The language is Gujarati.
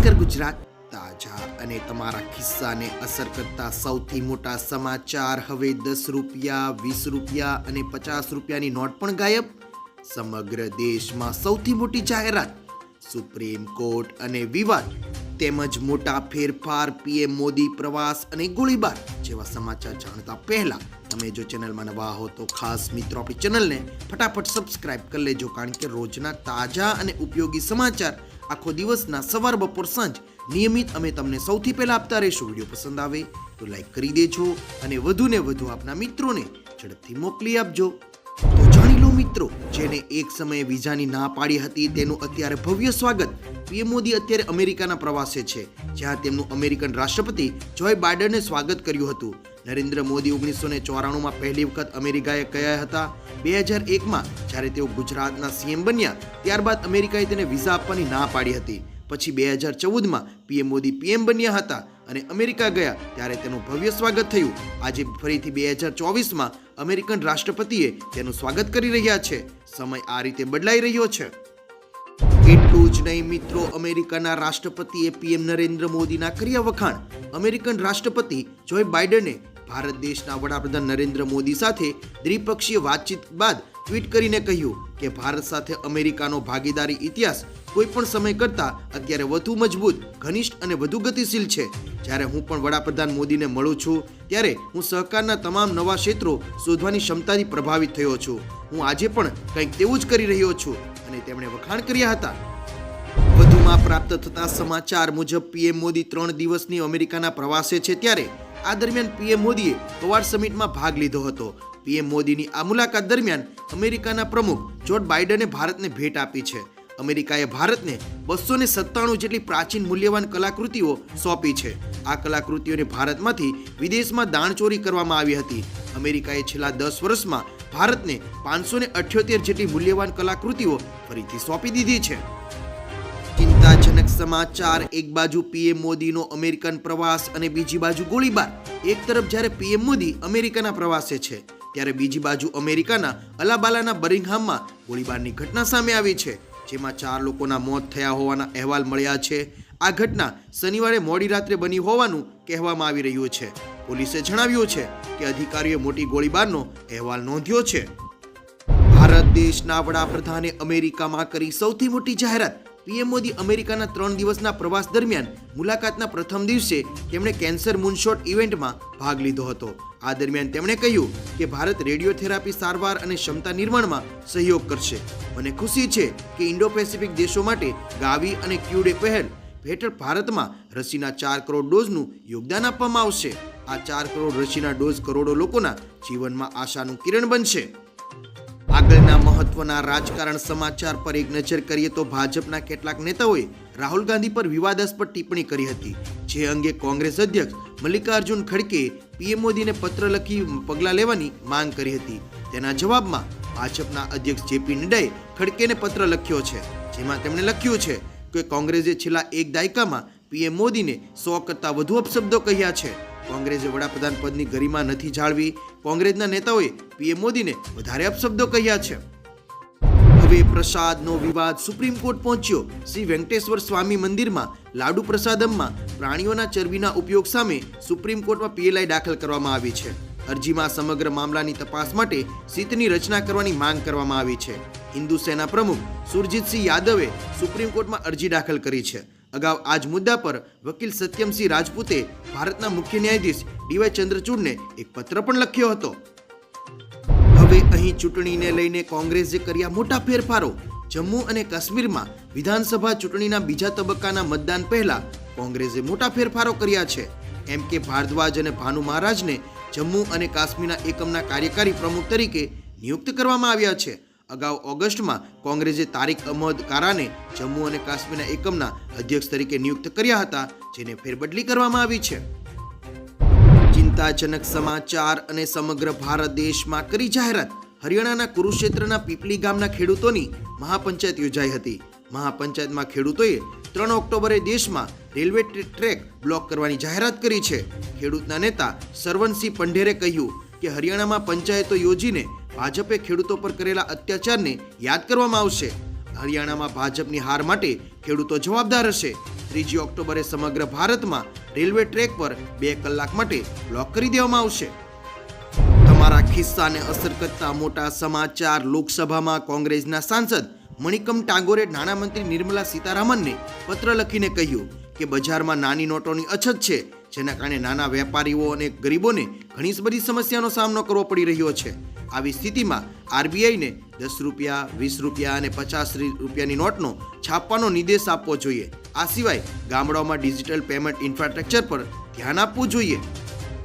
નમસ્કાર ગુજરાત તાજા અને તમારા ખિસ્સાને અસર કરતા સૌથી મોટા સમાચાર. હવે દસ રૂપિયા, વીસ રૂપિયા અને પચાસ રૂપિયાની નોટ પણ ગાયબ. સમગ્ર દેશમાં સૌથી મોટી જાહેરાત સુપ્રીમ કોર્ટ અને વિવાદ તેમજ મોટા ફેરફાર, પીએમ મોદી પ્રવાસ અને ગોળીબાર જેવા સમાચાર જાણતા પહેલા તમે જો ચેનલમાં નવા હો તો ખાસ મિત્રો આપણી ચેનલને ફટાફટ સબસ્ક્રાઇબ કરી લેજો, કારણ કે રોજના તાજા અને ઉપયોગી સમાચાર આખો દિવસના સવાર, બપોર, સાંજ નિયમિત અમે તમને સૌથી પહેલા આપતા રહીશું. વીડિયો પસંદ આવે તો લાઈક કરી દેજો અને વધુને વધુ આપના મિત્રોને ઝડપથી મોકલી આપજો. મિત્રો, જેને એક સમયે વિઝાની ના પાડી હતી, તેનું અત્યારે ભવ્ય સ્વાગત પીએમ મોદી અત્યારે અમેરિકાના પ્રવાસે છે, જ્યાં તેમનું અમેરિકન રાષ્ટ્રપતિ જોય બાઇડને સ્વાગત કર્યું હતું. નરેન્દ્ર મોદી ઓગણીસો ને ચોરાણુંમાં પહેલી વખત અમેરિકાએ ગયા હતા? બે હજાર એકમાં, જ્યારે તેઓ ગુજરાતના સીએમ બન્યા, ત્યારબાદ અમેરિકાએ તેને વિઝા આપવાની ના પાડી હતી. પછી બે હજાર ચૌદમાં પીએમ મોદી પીએમ બન્યા હતા. અને અમેરિકા ગયા ત્યારે તેનું ભવ્ય સ્વાગત થયું. આજે ફરીથી બે હજાર ચોવીસમાં અમેરિકન રાષ્ટ્રપતિએ તેનું સ્વાગત કરી રહ્યા છે. સમય આ રીતે બદલાઈ રહ્યો છે. એટલું જ નહીં મિત્રો, અમેરિકાના રાષ્ટ્રપતિએ પીએમ નરેન્દ્ર મોદીના કર્યા વખાણ. અમેરિકન રાષ્ટ્રપતિ જોય બાઇડને ભારત દેશના વડાપ્રધાન નરેન્દ્ર મોદી સાથે દ્વિપક્ષીય વાતચીત બાદ ટ્વીટ કરીને કહ્યું કે ભારત સાથે અમેરિકાનો ભાગીદારી ઇતિહાસ કોઈ પણ સમય કરતાં અત્યારે વધુ મજબૂત, ઘનિષ્ઠ અને વધુ ગતિશીલ છે. જ્યારે હું પણ વડાપ્રધાન મોદીને મળું છું, ત્યારે હું સહકારના તમામ નવા ક્ષેત્રો શોધવાની ક્ષમતાથી પ્રભાવિત થયો છું. હું આજે પણ કંઈક તેવું જ કરી રહ્યો છું અને તેમણે વખાણ કર્યા હતા. વધુમાં પ્રાપ્ત થતા સમાચાર મુજબ, પીએમ મોદી ત્રણ દિવસની અમેરિકાના પ્રવાસે છે ત્યારે આ દરમિયાન પીએમ મોદીએ પવાર સમિટમાં ભાગ લીધો હતો. પીએમ મોદીની આ મુલાકાત દરમિયાન અમેરિકાના પ્રમુખ જો બાઇડને ભારતને ભેટ આપી છે. અમેરિકાએ ભારતને બસો ને સત્તાણું જેટલી પ્રાચીન મૂલ્યવાન કલાકૃતિઓ સોંપી છે. આ કલાકૃતિઓને ભારતમાંથી વિદેશમાં દાણચોરી કરવામાં આવી હતી. અમેરિકાએ છેલ્લા દસ વર્ષમાં ભારતને પાંચસો ને અઠ્યોતેર જેટલી મૂલ્યવાન કલાકૃતિઓ ફરીથી સોંપી દીધી છે. ચિંતાજનક સમાચાર, એક બાજુ પીએમ મોદીનો અમેરિકન પ્રવાસ અને બીજી બાજુ ગોળીબાર. એક તરફ જ્યારે પીએમ મોદી અમેરિકાના પ્રવાસે છે, ત્યારે બીજી બાજુ અમેરિકાના અલાબાલાના બરિંગહામમાં ગોળીબારની ઘટના સામે આવી છે. જેમાં ચાર લોકોના મોત થયા હોવાના અહેવાલ મળ્યા છે. આ ઘટના શનિવારે મોડી રાત્રે બની હોવાનું કહેવામાં આવી રહ્યું છે. પોલીસે જણાવ્યું છે કે અધિકારીઓએ મોટી ગોળીબારનો અહેવાલ નોંધ્યો છે. ભારત દેશના વડાપ્રધાને અમેરિકામાં કરી સૌથી મોટી જાહેરાત પીએમ મોદી અમેરિકાના ત્રણ દિવસના પ્રવાસ દરમિયાન મુલાકાતના પ્રથમ દિવસે તેમણે કેન્સર મૂનશોટ ઇવેન્ટમાં ભાગ લીધો હતો. આ દરમિયાન તેમણે કહ્યું કે ભારત રેડિયોથેરાપી સારવાર અને ક્ષમતા નિર્માણમાં સહયોગ કરશે. મને ખુશી છે કે ઇન્ડો પેસિફિક દેશો માટે ગાવી અને ક્યુડે પહેલ હેઠળ ભારતમાં રસીના ચાર કરોડ ડોઝનું યોગદાન આપવામાં આવશે. આ ચાર કરોડ રસીના ડોઝ કરોડો લોકોના જીવનમાં આશાનું કિરણ બનશે. મહત્વના રાજકારણ સમાચાર પર એક નજર કરીએ તો ભાજપના કેટલાક નેતાઓએ રાહુલ ગાંધી પર વિવાદાસ્પદ ટિપ્પણી કરી હતી, જે અંગે કોંગ્રેસ અધ્યક્ષ મલ્લિકાર્જુન ખડકે પીએમ મોદીને પત્ર લખી પગલાં લેવાની માંગ કરી હતી. તેના જવાબમાં ભાજપના અધ્યક્ષ જેપી નડ્ડાએ ખડકેને પત્ર લખ્યો છે, જેમાં તેમણે લખ્યું છે કે કોંગ્રેસે છેલ્લા એક દાયકામાં પીએમ મોદીને સો કરતાં વધુ અપશબ્દો કહ્યા છે. કોંગ્રેસે વડાપ્રધાન પદની ગરિમા નથી જાળવી, કોંગ્રેસના નેતાઓએ પીએમ મોદીને વધારે અપશબ્દો કહ્યા છે. હવે પ્રસાદનો વિવાદ સુપ્રીમ કોર્ટ પહોંચ્યો. શ્રી વેંકટેશ્વર સ્વામી મંદિરમાં, લાડુ પ્રસાદમમાં, પ્રાણીઓના ચરબીના ઉપયોગ સામે સુપ્રીમ કોર્ટમાં પીએલઆઈ દાખલ કરવામાં આવી છે. અરજીમાં સમગ્ર મામલાની તપાસ માટે સીટની રચના કરવાની માંગ કરવામાં આવી છે. હિન્દુ સેના પ્રમુખ સુરજીતસિંહ યાદવે સુપ્રીમ કોર્ટમાં અરજી દાખલ કરી છે. અગાઉ આ જ મુદ્દા પર વકીલ સત્યમસિંહ રાજપૂતે ભારતના મુખ્ય ન્યાયાધીશ ડીવાય ચંદ્રચૂડને એક પત્ર પણ લખ્યો હતો. હવે અહીં ચૂંટણીને લઈને કોંગ્રેસે કર્યા મોટા ફેરફારો. જમ્મુ અને કાશ્મીરમાં વિધાનસભા ચૂંટણીના બીજા તબક્કાના મતદાન પહેલા કોંગ્રેસે મોટા ફેરફારો કર્યા છે. એમ કે ભારદ્વાજ અને ભાનુ મહારાજને જમ્મુ અને કાશ્મીરના એકમના કાર્યકારી પ્રમુખ તરીકે નિયુક્ત કરવામાં આવ્યા છે. અગાઉ ઓગસ્ટમાં કોંગ્રેસે તારીક અહમદ કારાને જમ્મુ અને કાશ્મીરના એકમના અધ્યક્ષ તરીકે નિયુક્ત કર્યા હતા, જેને ફેરબદલી કરવામાં આવી છે. ચિંતાજનક સમાચાર અને સમગ્ર ભારત દેશમાં કરી જાહેરાત. હરિયાણાના કુરુક્ષેત્રના પીપલી ગામના ખેડૂતોની મહાપંચાયત યોજાઈ હતી. મહાપંચાયતમાં ખેડૂતોએ ત્રણ ઓક્ટોબરે દેશમાં રેલવે ટ્રેક બ્લોક કરવાની જાહેરાત કરી છે. ખેડૂતના નેતા સરવનસિંહ પંઢેરે કહ્યું કે હરિયાણામાં પંચાયતો યોજીને ભાજપે ખેડૂતો પર કરેલા અત્યાચારને યાદ કરવામાં આવશે. હરિયાણામાં ભાજપની હાર માટે ખેડૂતો જવાબદાર હશે. ત્રીજી ઓક્ટોબરે સમગ્ર ભારતમાં રેલવે ટ્રેક પર બે કલાક માટે બ્લોક કરી દેવામાં આવશે. તમારા ખિસ્સાને અસર કરતા મોટા સમાચાર લોકસભામાં કોંગ્રેસના સાંસદ મણિકમ ટાગોરે નાણામંત્રી નિર્મલા સીતારામનને પત્ર લખીને કહ્યું કે બજારમાં નાની નોટોની અછત છે, જેના કારણે નાના વેપારીઓ અને ગરીબોને ઘણી બધી સમસ્યાનો સામનો કરવો પડી રહ્યો છે. આવી સ્થિતિમાં આરબીઆઈને દસ રૂપિયા, વીસ રૂપિયા અને પચાસ રૂપિયાની નોટનો છાપવાનો નિર્દેશ આપવો જોઈએ. આ સિવાય ગામડાઓમાં ડિજિટલ પેમેન્ટ ઇન્ફ્રાસ્ટ્રક્ચર પર ધ્યાન આપવું જોઈએ.